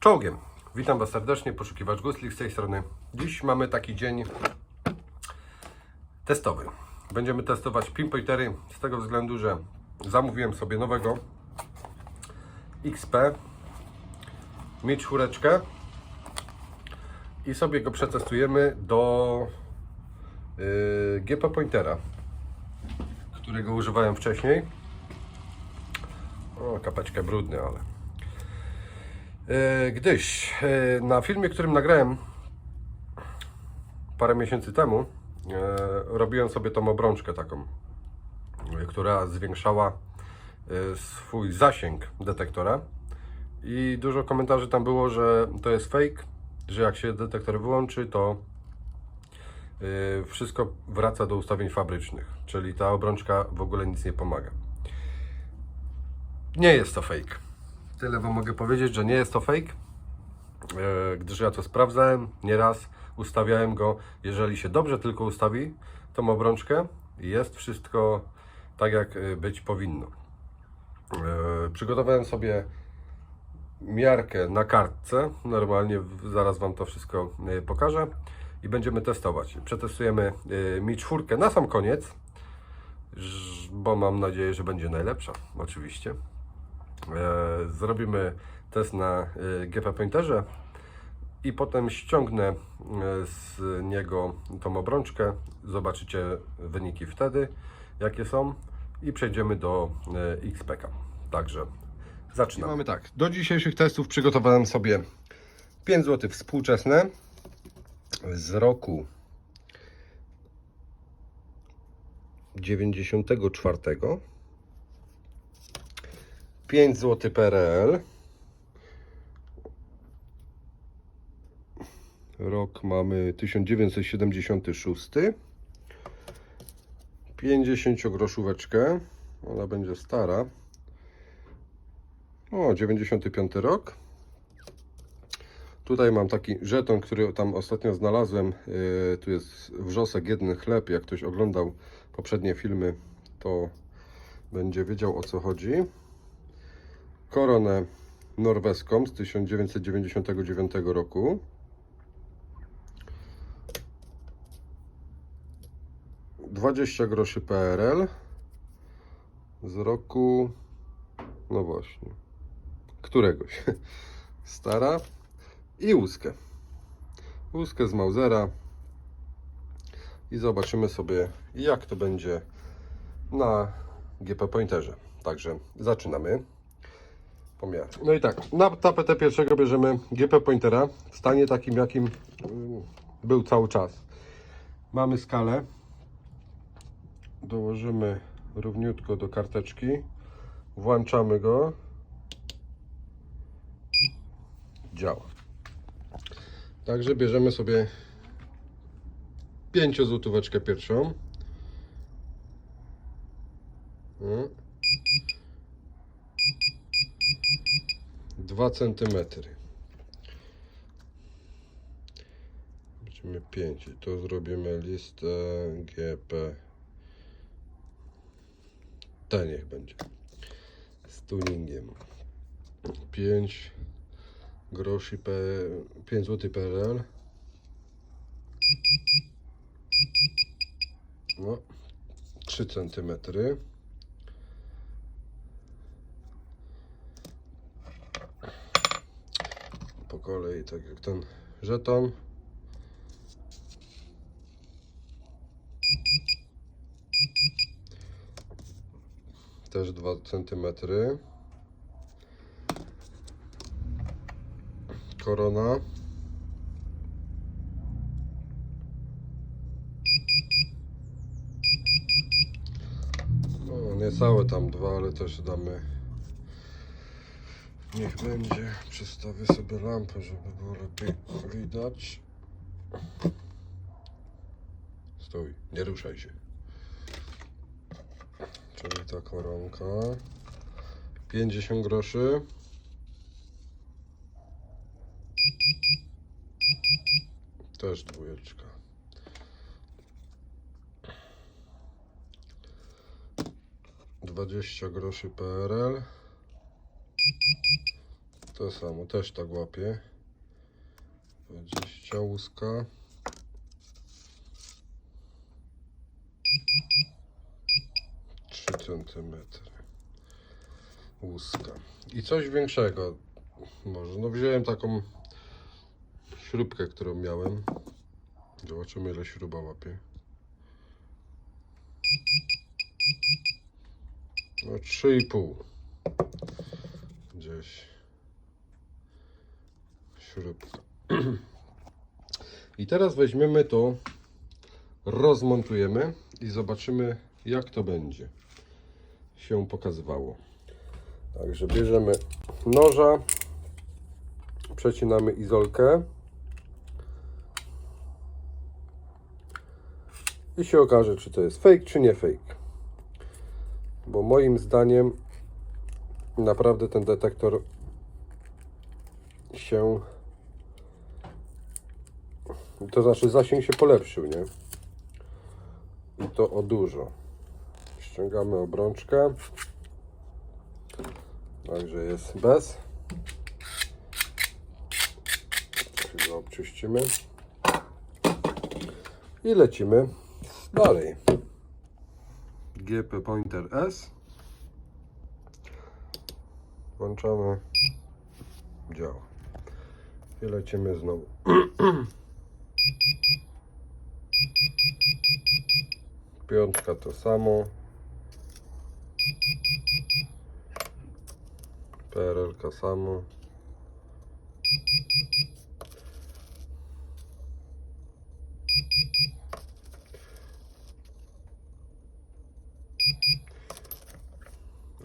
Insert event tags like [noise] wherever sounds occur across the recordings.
Czołgiem. Witam Was serdecznie, poszukiwacz Guslik z tej strony. Dziś mamy taki dzień testowy. Będziemy testować pinpointery z tego względu, że zamówiłem sobie nowego XP, mieć czwóreczkę i sobie go przetestujemy do yy, GP Pointera, którego używałem wcześniej. O, kapeczkę brudny, ale E, Gdyż e, na filmie, którym nagrałem parę miesięcy temu, e, robiłem sobie tą obrączkę taką, która zwiększała swój zasięg detektora i dużo komentarzy tam było, że to jest fake, że jak się detektor wyłączy, to wszystko wraca do ustawień fabrycznych, czyli ta obrączka w ogóle nic nie pomaga. Nie jest to fake. Tyle Wam mogę powiedzieć, że nie jest to fake, e, gdyż ja to sprawdzałem nieraz, ustawiałem go. Jeżeli się dobrze tylko ustawi tą obrączkę, jest wszystko tak, jak e, być powinno. E, Przygotowałem sobie miarkę na kartce. Normalnie zaraz Wam to wszystko pokażę i będziemy testować. Przetestujemy Mi czwórkę na sam koniec, bo mam nadzieję, że będzie najlepsza, oczywiście. E, zrobimy test na e, GP Pointerze i potem ściągnę e, z niego tą obrączkę. Zobaczycie wyniki wtedy, jakie są i przejdziemy do XPK. Także zaczynamy. Mamy tak. Do dzisiejszych testów przygotowałem sobie 5 zł współczesne z roku 94. 5 zł PRL. Rok mamy 1976. 50 groszóweczkę. Ona będzie stara. O, 95 rok. Tutaj mam taki żeton, który tam ostatnio znalazłem. Yy, tu jest wrzosek, jeden chleb. Jak ktoś oglądał poprzednie filmy, to będzie wiedział o co chodzi koronę norweską z 1999 roku. Dwadzieścia groszy PRL z roku, no właśnie, któregoś. [laughs] Stara i łuskę. Łuskę z Mausera. I zobaczymy sobie, jak to będzie na GP Pointerze. Także zaczynamy No i tak, na tapetę pierwszego bierzemy GP Pointera w stanie takim, jakim mm, był cały czas. Mamy skalę. Dołożymy równiutko do karteczki. Włączamy go. Działa. Także bierzemy sobie 5 złotóweczkę pierwszą. Mm. 2 centymetry. Będziemy 5 i to zrobimy listę GP. Ten niech będzie. Z tuningiem. 5 groszy P, 5 zł PRL. No, 3 centymetry. Kolei, tak jak ten żeton. Też 2 cm. Korona. No, niecałe tam dwa, ale też damy Niech będzie. Przestawię sobie lampę, żeby było lepiej widać. Stój, nie ruszaj się. Czyli ta koronka. 50 groszy. Też dwójeczka. Dwadzieścia groszy PRL. To samo, też tak łapię. 20 łuska. Centymetry łuska. I coś większego. Może, no wziąłem taką śrubkę, którą miałem. Zobaczymy ile śruba łapie. No 3,5 gdzieś śrubka. [clears throat] I teraz weźmiemy to, rozmontujemy i zobaczymy jak to będzie się pokazywało. Także bierzemy noża, przecinamy izolkę i się okaże czy to jest fake czy nie fake. Bo moim zdaniem naprawdę ten detektor się to znaczy zasięg się polepszył, nie? I to o dużo. Ściągamy obrączkę. Także jest bez. Go obczyścimy. I lecimy dalej. GP Pointer S. Włączamy. Działa. I lecimy znowu. [clears throat] Piątka to samo. PRL samo.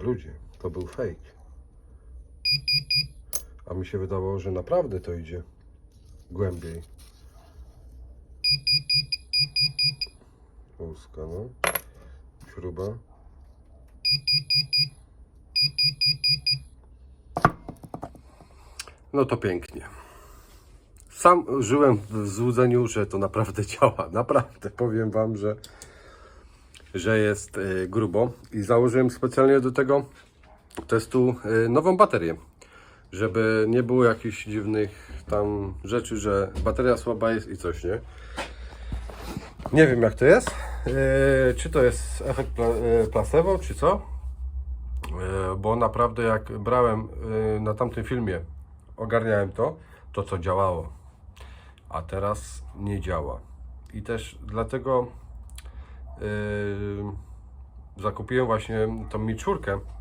Ludzie, to był fake. A mi się wydawało, że naprawdę to idzie głębiej. Łuska, no. Śruba. No to pięknie. Sam żyłem w złudzeniu, że to naprawdę [laughs] działa. Naprawdę powiem Wam, że, że jest y, grubo. I założyłem specjalnie do tego testu y, nową baterię. Żeby nie było jakichś dziwnych tam rzeczy, że bateria słaba jest i coś, nie? Nie wiem jak to jest. Yy, czy to jest efekt yy, placebo, czy co? Bo naprawdę jak brałem na tamtym filmie, ogarniałem to, to co działało. A teraz nie działa. I też dlatego zakupiłem właśnie tą Mi czwórkę. Z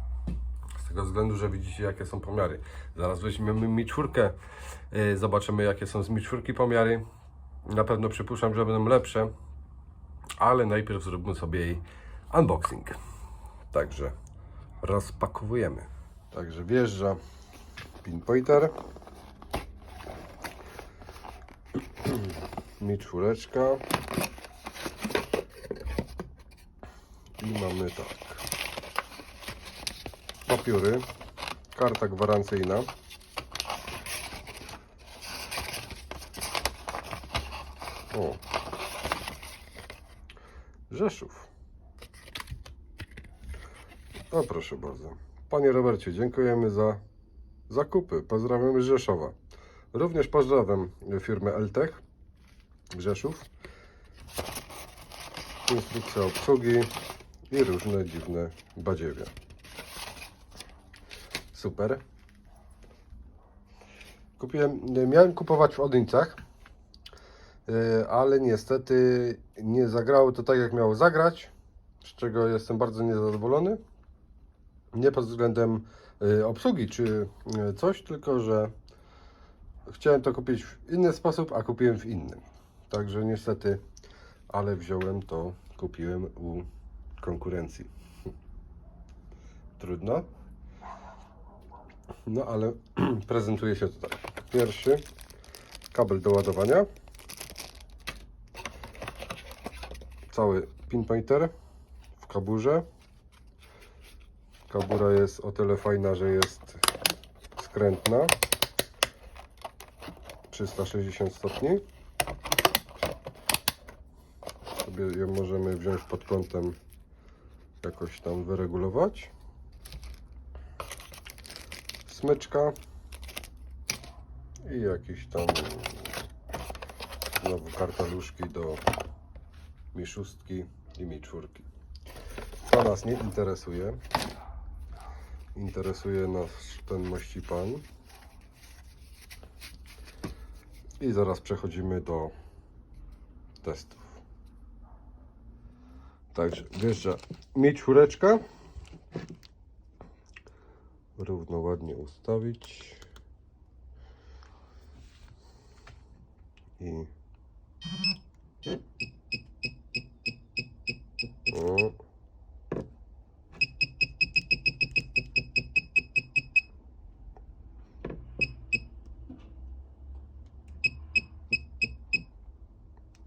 tego względu, że widzicie jakie są pomiary. Zaraz weźmiemy Mi czwórkę, yy, zobaczymy jakie są z Mi czwórki pomiary. Na pewno przypuszczam, że będą lepsze, ale najpierw zróbmy sobie jej unboxing. Także rozpakowujemy. Także wjeżdża pinpointer. [clears throat] Mi czwóreczka. I mamy tak. Papiery. Karta gwarancyjna. O, Rzeszów. O proszę bardzo. Panie Robercie, dziękujemy za zakupy. Pozdrawiamy z Rzeszowa. Również pozdrawiam firmę Eltech Rzeszów. Instrukcja obsługi i różne dziwne badziewie. Super. Kupiłem, miałem kupować w Odyńcach, Yy, ale niestety nie zagrało to tak, jak miało zagrać, z czego jestem bardzo niezadowolony. Nie pod względem yy, obsługi czy yy, coś, tylko że chciałem to kupić w inny sposób, a kupiłem w innym. Także niestety, ale wziąłem to, kupiłem u konkurencji. [laughs] Trudno. No ale [clears throat] prezentuje się to tak. Pierwszy kabel do ładowania. cały pinpointer w kaburze. Kabura jest o tyle fajna, że jest skrętna. 360 stopni. Sobie ją możemy wziąć pod kątem jakoś tam wyregulować. Smyczka I jakieś tam znowu kartaluszki do mi szóstki i mi czwórki. To nas nie interesuje. Interesuje nas ten mościpan. I zaraz przechodzimy do testów. Także wjeżdża mi czwóreczka. Równo ładnie ustawić. I o.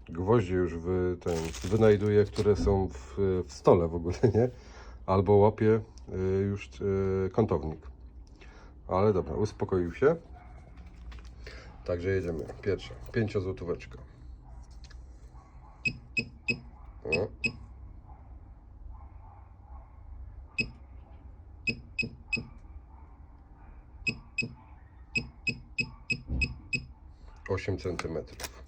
Gwoździe już wy, ten, wynajduję, które są w, w stole w ogóle, nie? Albo łapię już y, kątownik. Ale dobra, uspokoił się. Także jedziemy. Pierwsza, pięciozłotóweczka. Osiem centymetrów.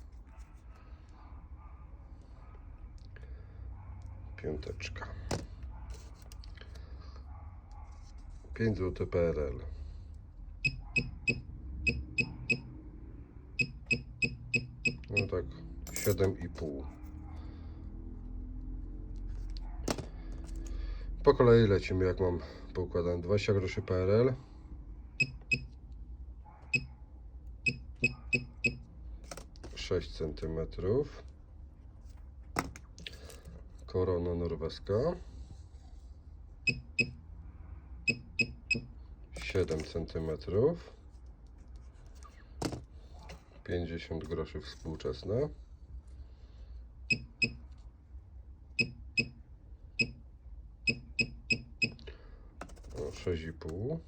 Piąteczka. 5 zł PRL. No tak, 7,5. Po kolei lecimy, jak mam poukładane 20 groszy PRL. Sześć centymetrów. Korona norweska. 7 centymetrów. 50 groszy współczesne. O, 6,5.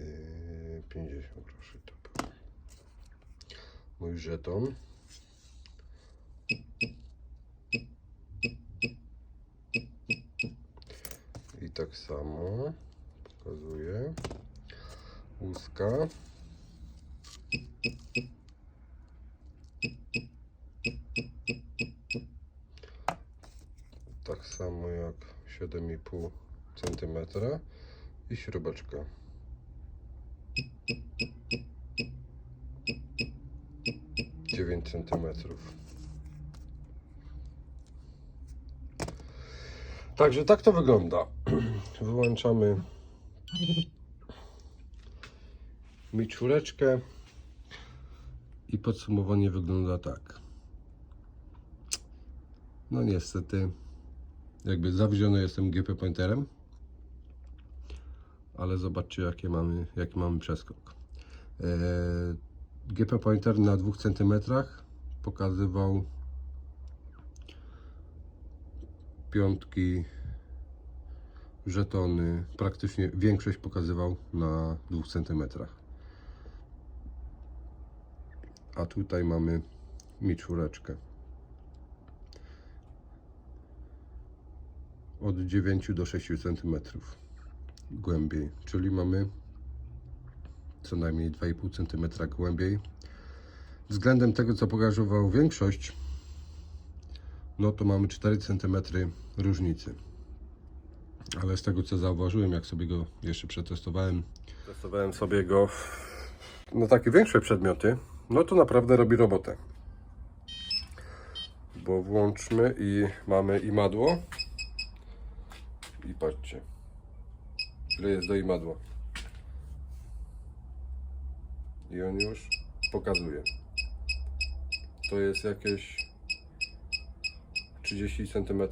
Yy, 50 groszy to było. Mój żeton. I tak samo pokazuję. Łuska. Tak samo jak 7,5 cm i śrubeczka. Dziewięć centymetrów. Także tak to wygląda. [clears throat] Wyłączamy mi czwóreczkę i podsumowanie wygląda tak. No niestety, jakby zawziony jestem GP Pointerem, ale zobaczcie jakie mamy, jaki mamy przeskok. Eee, GP Pointer na 2 cm pokazywał piątki, żetony, praktycznie większość pokazywał na 2 cm. A tutaj mamy mi czwóreczkę. Od 9 do 6 cm głębiej, czyli mamy co najmniej 2,5 cm głębiej. Względem tego, co pokazywał większość, no to mamy 4 cm różnicy. Ale z tego co zauważyłem, jak sobie go jeszcze przetestowałem, testowałem sobie go na takie większe przedmioty, no to naprawdę robi robotę. Bo włączmy i mamy imadło. I patrzcie, ile jest do imadła. I on już pokazuje. To jest jakieś 30 cm,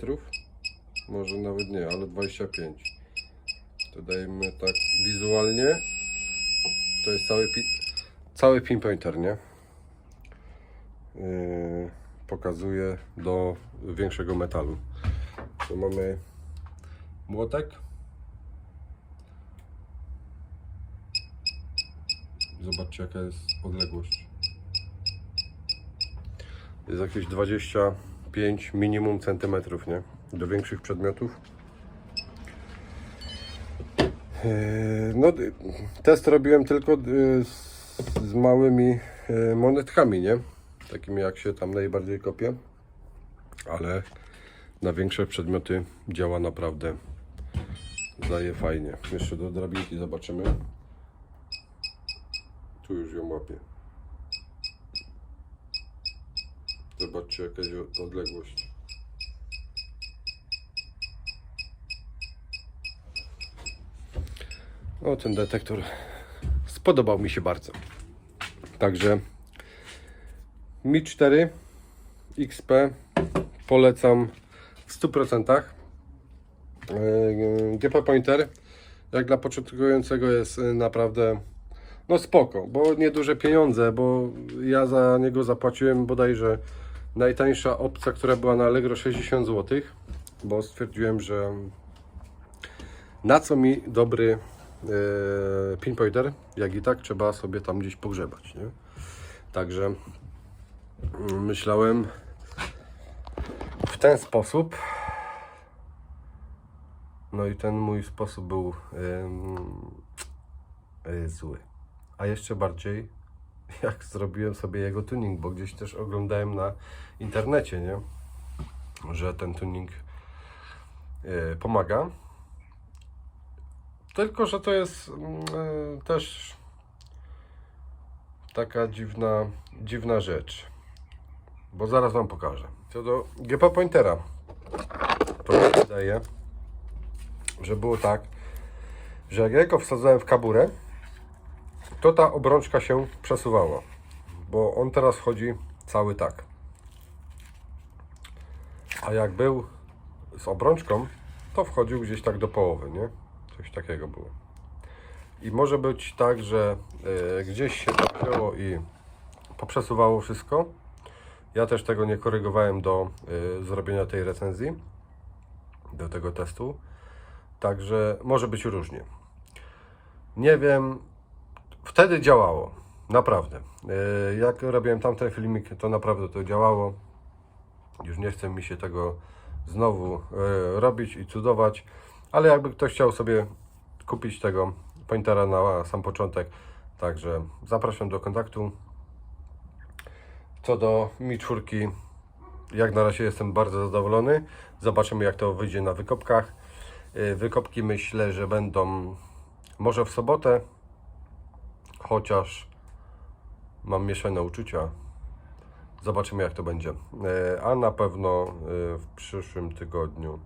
może nawet nie, ale 25. To dajemy tak wizualnie. To jest cały, pi cały pinpointer, nie? Yy, pokazuje do większego metalu. Tu mamy młotek. Zobaczcie jaka jest odległość. Jest jakieś 25 minimum centymetrów, nie? Do większych przedmiotów. Yy, No, test robiłem tylko y, z małymi e, monetkami, nie? Takimi jak się tam najbardziej kopie. Ale na większe przedmioty działa naprawdę daje fajnie. Jeszcze do drabinki zobaczymy. Tu już ją łapię. Zobaczcie jakaś odległość. O, ten detektor spodobał mi się bardzo. Także Mi 4 XP polecam w 100%. Yy, GP Pointer jak dla początkującego jest naprawdę no spoko, bo nieduże pieniądze, bo ja za niego zapłaciłem bodajże najtańsza opcja, która była na Allegro 60 zł, bo stwierdziłem, że na co mi dobry e, pinpointer, jak i tak trzeba sobie tam gdzieś pogrzebać, nie? Także myślałem w ten sposób. No i ten mój sposób był em, e, zły. A jeszcze bardziej [laughs] jak zrobiłem sobie jego tuning, bo gdzieś też oglądałem na internecie, nie? Że ten tuning e, pomaga. Tylko, że to jest e, też taka dziwna, dziwna rzecz. Bo zaraz Wam pokażę. Co do GP Pointera, to mi się wydaje, że było tak, że jak ja go wsadzałem w kaburę, to ta obrączka się przesuwała. Bo on teraz wchodzi cały tak. A jak był z obrączką, to wchodził gdzieś tak do połowy, nie? Coś takiego było. I może być tak, że e, gdzieś się to wzięło i poprzesuwało wszystko. Ja też tego nie korygowałem do e, zrobienia tej recenzji, do tego testu. Także może być różnie. Nie wiem, wtedy działało. Naprawdę. E, Jak robiłem tamten filmik, to naprawdę to działało. Już nie chce mi się tego znowu robić i cudować, ale jakby ktoś chciał sobie kupić tego pointera na sam początek, także zapraszam do kontaktu. Co do Mi 4, jak na razie jestem bardzo zadowolony. Zobaczymy jak to wyjdzie na wykopkach. E, Wykopki myślę, że będą może w sobotę, chociaż mam mieszane uczucia. Zobaczymy jak to będzie. E, A na pewno e, w przyszłym tygodniu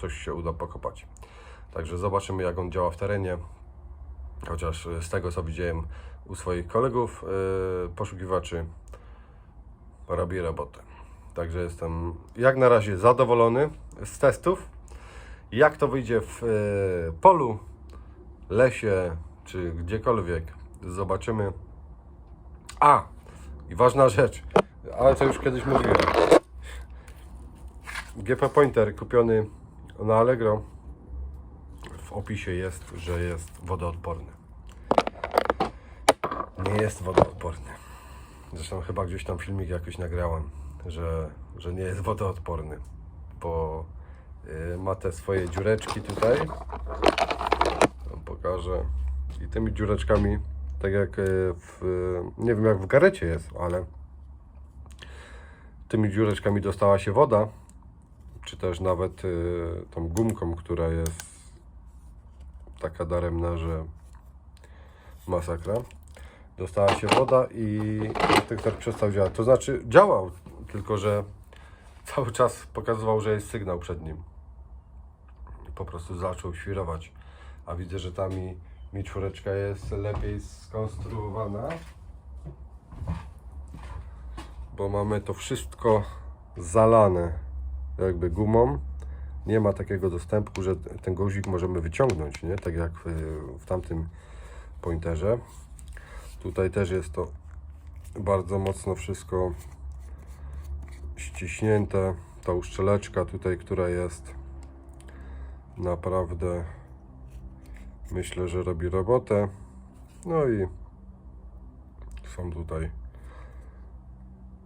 coś się uda pokopać. Także zobaczymy jak on działa w terenie. Chociaż e, z tego co widziałem u swoich kolegów e, poszukiwaczy robi robotę. Także jestem jak na razie zadowolony z testów. Jak to wyjdzie w e, polu, lesie czy gdziekolwiek, zobaczymy. A! I ważna rzecz, ale to już kiedyś mówiłem. GP Pointer kupiony na Allegro. W opisie jest, że jest wodoodporny. Nie jest wodoodporny. Zresztą chyba gdzieś tam filmik jakoś nagrałem, że, że nie jest wodoodporny, bo y, ma te swoje dziureczki tutaj. Pokażę. I tymi dziureczkami, tak jak y, w, nie wiem jak w garecie jest, ale tymi dziureczkami dostała się woda, czy też nawet y, tą gumką, która jest taka daremna, że masakra. Dostała się woda i detektor przestał działać. To znaczy działał, tylko że cały czas pokazywał, że jest sygnał przed nim. Po prostu zaczął świrować. A widzę, że ta mi, mi czwóreczka jest lepiej skonstruowana. Bo mamy to wszystko zalane jakby gumą. Nie ma takiego dostępu, że ten guzik możemy wyciągnąć, nie? Tak jak w, w tamtym pointerze. Tutaj też jest to bardzo mocno wszystko ściśnięte. Ta uszczeleczka tutaj, która jest naprawdę myślę, że robi robotę. No i są tutaj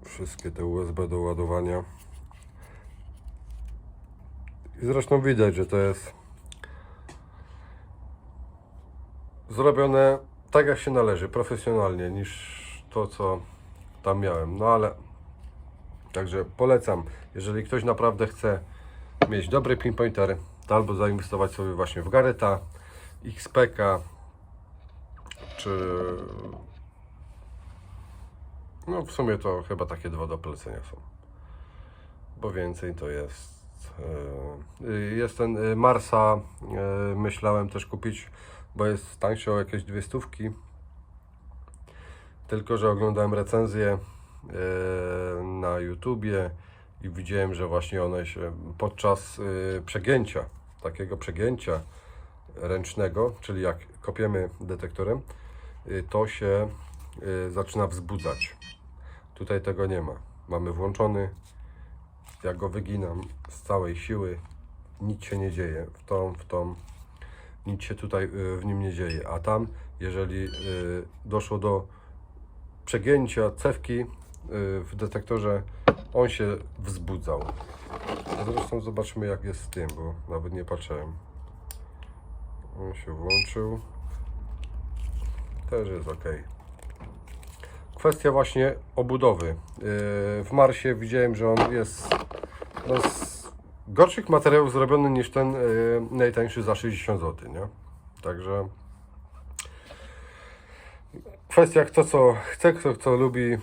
wszystkie te USB do ładowania. I zresztą widać, że to jest zrobione tak jak się należy, profesjonalnie niż to, co tam miałem. No ale także polecam, jeżeli ktoś naprawdę chce mieć dobry pinpointer, to albo zainwestować sobie właśnie w Gareta, XPK, czy no w sumie to chyba takie dwa do polecenia są. Bo więcej to jest. E, y, Jest ten y, Marsa, e, myślałem też kupić, bo jest tańszy o jakieś dwie stówki. Tylko, że oglądałem recenzję na YouTubie i widziałem, że właśnie one się podczas przegięcia, takiego przegięcia ręcznego, czyli jak kopiemy detektorem, y, to się y, zaczyna wzbudzać. Tutaj tego nie ma. Mamy włączony. Jak go wyginam z całej siły, nic się nie dzieje. W tą, w tą, nic się tutaj y, w nim nie dzieje. A tam, jeżeli y, doszło do przegięcia cewki y, w detektorze, on się wzbudzał. Zresztą zobaczmy jak jest z tym, bo nawet nie patrzyłem. On się włączył. Też jest ok. Kwestia właśnie obudowy. Yy, W Marsie widziałem, że on jest no, z gorszych materiałów zrobiony niż ten yy, najtańszy za 60 zł, nie? Także kwestia kto co chce, kto co lubi.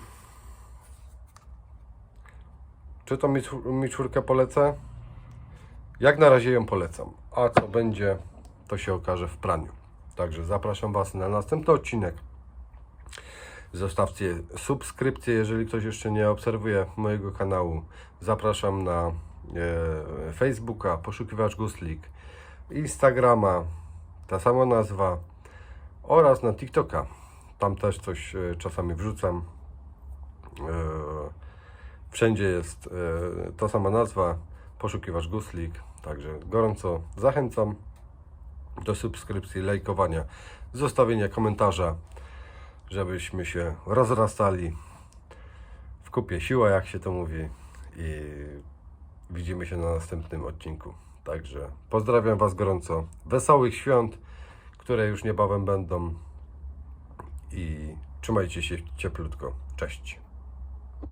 Czy to mi, czwórkę polecę? Jak na razie ją polecam. A co będzie, to się okaże w praniu. Także zapraszam Was na następny odcinek. Zostawcie subskrypcję, jeżeli ktoś jeszcze nie obserwuje mojego kanału. Zapraszam na e, Facebooka, poszukiwacz Guslik, Instagrama, ta sama nazwa oraz na TikToka. Tam też coś e, czasami wrzucam. E, wszędzie jest e, ta sama nazwa, poszukiwacz Guslik. Także gorąco zachęcam do subskrypcji, lajkowania, zostawienia komentarza, żebyśmy się rozrastali w kupie siła, jak się to mówi i widzimy się na następnym odcinku. Także pozdrawiam Was gorąco, wesołych świąt, które już niebawem będą i trzymajcie się cieplutko. Cześć.